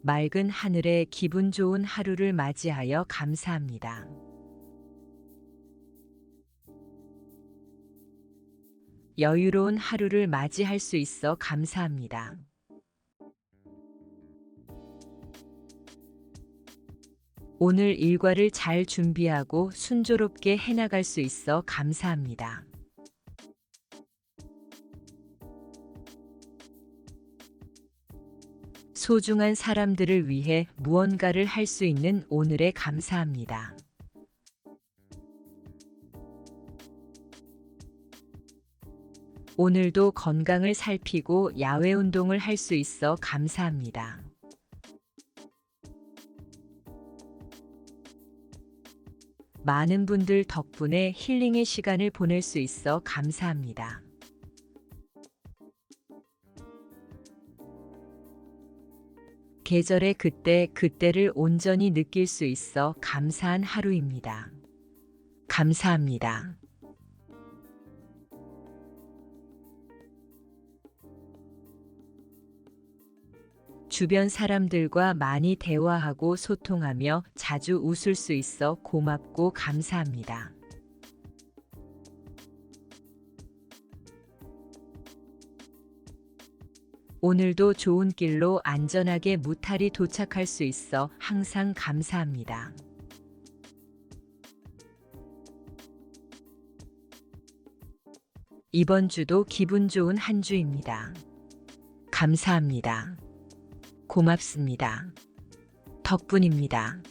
맑은 하늘에 기분 좋은 하루를 맞이하여 감사합니다. 여유로운 하루를 맞이할 수 있어 감사합니다. 오늘 일과를 잘 준비하고 순조롭게 해나갈 수 있어 감사합니다. 소중한 사람들을 위해 무언가를 할 수 있는 오늘에 감사합니다. 오늘도 건강을 살피고 야외 운동을 할 수 있어 감사합니다. 많은 분들 덕분에 힐링의 시간을 보낼 수 있어 감사합니다. 계절의 그때 그때를 온전히 느낄 수 있어 감사한 하루입니다. 감사합니다. 주변 사람들과 많이 대화하고 소통하며 자주 웃을 수 있어 고맙고 감사합니다. 오늘도 좋은 길로 안전하게 무탈히 도착할 수 있어 항상 감사합니다. 이번 주도 기분 좋은 한 주입니다. 감사합니다. 고맙습니다. 덕분입니다.